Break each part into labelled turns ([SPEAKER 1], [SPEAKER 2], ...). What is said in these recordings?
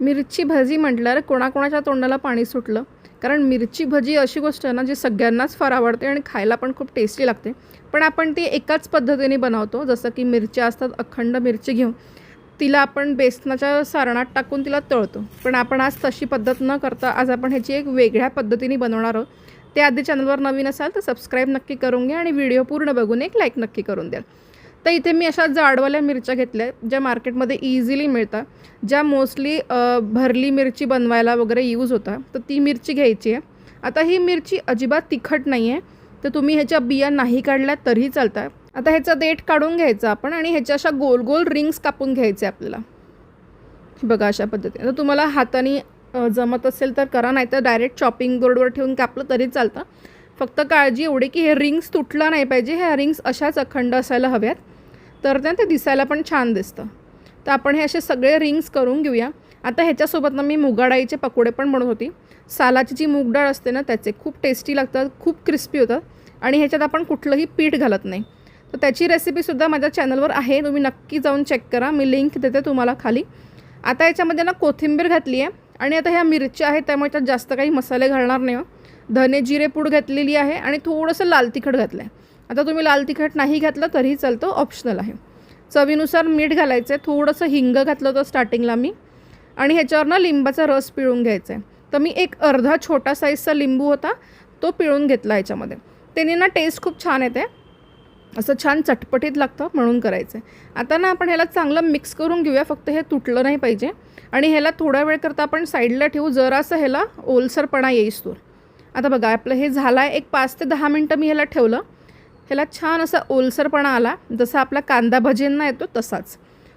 [SPEAKER 1] मिरची भजी म्हटल्यावर कोणाकोणाच्या तोंडाला पाणी सुटलं. कारण मिरची भजी अशी गोष्ट आहे ना जी सगळ्यांनाच फार आवडते आणि खायला पण खूप टेस्टी लागते. पण आपण ती एकाच पद्धतीने बनवतो जसं की मिरच्या असतात अखंड मिरची घेऊन. तिला आपण बेसनाच्या सारणात टाकून तिला तळतो. पण आपण आज तशी पद्धत न करता आज आपण ह्याची एक वेगळ्या पद्धतीने बनवणार आहोत. ते आधी चॅनलवर नवीन असाल तर सबस्क्राईब नक्की करून घ्या आणि व्हिडिओ पूर्ण बघून एक लाईक नक्की करून द्याल. तर इथे मी अशा जाडवाल्या मिरच्या घेतल्या ज्या मार्केटमध्ये इझिली मिळतात ज्या मोस्टली भरली मिरची बनवायला वगैरे यूज होतात तर ती मिरची घ्यायची आहे. आता ही मिरची अजिबात तिखट नाही आहे तर तुम्ही ह्याच्या बिया नाही काढल्या तरीही चालतात आता ह्याचा देठ काढून घ्यायचा आपण आणि ह्याच्या अशा गोल गोल रिंग्स कापून घ्यायचे आपल्याला. बघा अशा पद्धतीने. तर तुम्हाला हाताने जमत असेल तर करा नाही तर डायरेक्ट चॉपिंग बोर्डवर ठेवून कापलं तरी चालतं. फक्त काळजी एवढी की हे रिंग्स तुटला नाही पाहिजे. ह्या रिंग्स अशाच अखंड असायला हव्यात. तर त्या ते दिसायला पण छान दिसतं. तर आपण हे असे सगळे रिंग्स करून घेऊया. आता ह्याच्यासोबत ना मी मुगाडाळीचे पकोडे पण बनवत होती. सालाची जी मूग डाळ असते ना त्याचे खूप टेस्टी लागतात खूप क्रिस्पी होतात. आणि ह्याच्यात आपण कुठलंही पीठ घालत नाही. तर त्याची रेसिपीसुद्धा माझ्या चॅनलवर आहे. तुम्ही नक्की जाऊन चेक करा. मी लिंक देते तुम्हाला खाली. आता याच्यामध्ये ना कोथिंबीर घातली आहे आणि आता ह्या मिरच्या आहेत त्यामुळे त्यात जास्त काही मसाले घालणार नाही. धने जिरे पूड घातलेली आहे आणि थोडंसं लाल तिखट घातलं आहे आता तुम्ही लाल तिखट नाही घातलं तरीही चालतं ऑप्शनल आहे. चवीनुसार मीठ घालायचं आहे थोडंसं हिंग घातलं होतं स्टार्टिंगला मी. आणि ह्याच्यावर ना लिंबाचा रस पिळून घ्यायचा आहे तर मी एक अर्धा छोटा साईजचा लिंबू होता तो पिळून घेतला ह्याच्यामध्ये त्याने ना टेस्ट खूप छान येते. असं छान चटपटीत लागतं म्हणून करायचं आहे आता ना आपण ह्याला चांगलं मिक्स करून घेऊया फक्त हे तुटलं नाही पाहिजे. आणि ह्याला थोडा वेळ करता आपण साईडला ठेवू जरासं ह्याला ओलसरपणा येईस तूर आता बघा आपलं हे झालं आहे एक पाच ते दहा मिनटं मी ह्याला ठेवलं. ह्याला छान असा ओलसरपणा आला. जसा आपला कांदा भजींना येतो तसाच.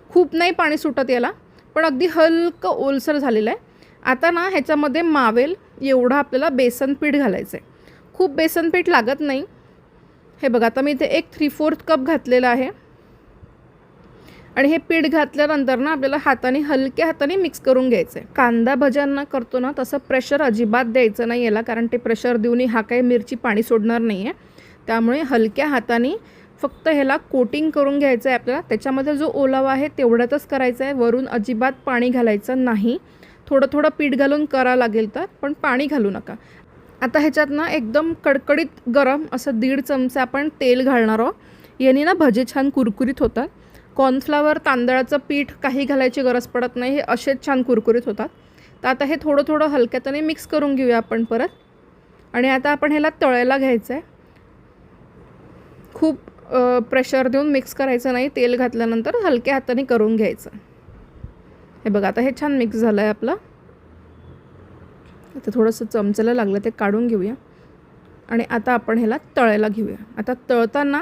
[SPEAKER 1] खूप नाही पाणी सुटत याला पण अगदी हलकं ओलसर झालेलं आहे. आता ना ह्याच्यामध्ये मावेल एवढं आपल्याला बेसन पीठ घालायचं आहे खूप बेसन पीठ लागत नाही. हे बघा आता मी इथे एक थ्री फोर्थ कप घातलेलं आहे. आणि हे पीठ घातल्यानंतर ना आपल्याला हाताने हलक्या हाताने मिक्स करून घ्यायचं आहे कांदा भज्यांना करतो ना तसं प्रेशर अजिबात द्यायचं नाही याला कारण ते प्रेशर देऊनही हा काही मिरची पाणी सोडणार नाही आहे त्यामुळे हलक्या हाताने फक्त ह्याला कोटिंग करून घ्यायचं आहे आपल्याला. त्याच्यामध्ये जो ओलावा आहे तेवढ्यातच करायचं आहे वरून अजिबात पाणी घालायचं नाही. थोडं थोडं पीठ घालून करा लागेल तर पण पाणी घालू नका. आता ह्याच्यात ना एकदम कडकडीत गरम असं दीड चमचा आपण तेल घालणार आहोत. याने ना भजे छान कुरकुरीत होतात. कॉर्नफ्लावर तांदळाचं पीठ काही घालायची गरज पडत नाही. हे असेच छान कुरकुरीत होतात. तर आता हे थोडं थोडं हलक्यातने मिक्स करून घेऊया आपण परत. आणि आता आपण ह्याला तळायला घ्यायचं आहे खूप प्रेशर देऊन मिक्स करायचं नाही. तेल घातल्यानंतर हलक्या हाताने करून घ्यायचं. हे बघा आता हे छान मिक्स झालं आहे आपलं. आता थोडंसं चमचायला लागलं ते काढून घेऊया. आणि आता आपण ह्याला तळायला घेऊया. आता तळताना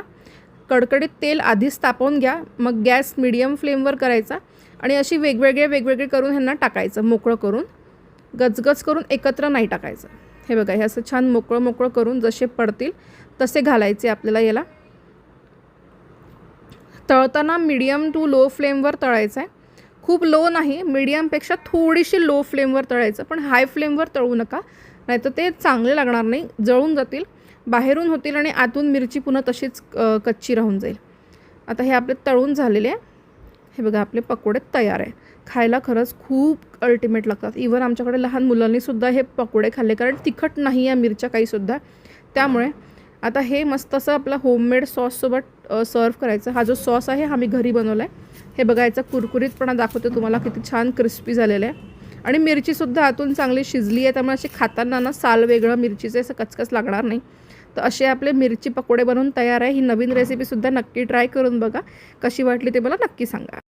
[SPEAKER 1] कडकडीत तेल आधीच तापवून घ्या. मग गॅस मिडियम फ्लेमवर करायचा. आणि अशी वेगवेगळे वेगवेगळे करून ह्यांना टाकायचं मोकळं करून. गचगच करून एकत्र नाही टाकायचं. हे बघा हे असं छान मोकळं मोकळं करून जसे पडतील तसे घालायचे आपल्याला याला. तळताना मीडियम टू लो फ्लेमवर तळायचं आहे खूप लो नाही मीडियमपेक्षा थोडीशी लो फ्लेमवर तळायचं पण हाय फ्लेमवर तळू नका. नाहीतर ते चांगले लागणार नाही जळून जातील बाहेरून होतील आणि आतून मिरची पुन्हा तशीच कच्ची राहून जाईल. आता हे आपले तळून झालेले आहे. हे बघा आपले पकोडे तयार आहे. खायला खरंच खूप अल्टिमेट लागतात. इवन आमच्याकडे लहान मुलांनीसुद्धा हे पकोडे खाल्ले कारण तिखट नाही आहे मिरच्या काहीसुद्धा. त्यामुळे आता हे मस्त असं आपला होममेड सॉससोबत सर्व करायचं. हा जो सॉस आहे हा मी घरी बनवला आहे हे बघा याचा कुरकुरीतपणा दाखवते तुम्हाला. किती छान क्रिस्पी झालेलं आहे. आणि मिरचीसुद्धा आतून चांगली शिजली आहे. त्यामुळे अशी खाताना ना साल वेगळं मिरचीचे असं कचकच लागणार नाही. तर असे आपले मिरची पकोडे बनवून तयार आहे. ही नवीन रेसिपीसुद्धा नक्की ट्राय करून बघा. कशी वाटली ते मला नक्की सांगा.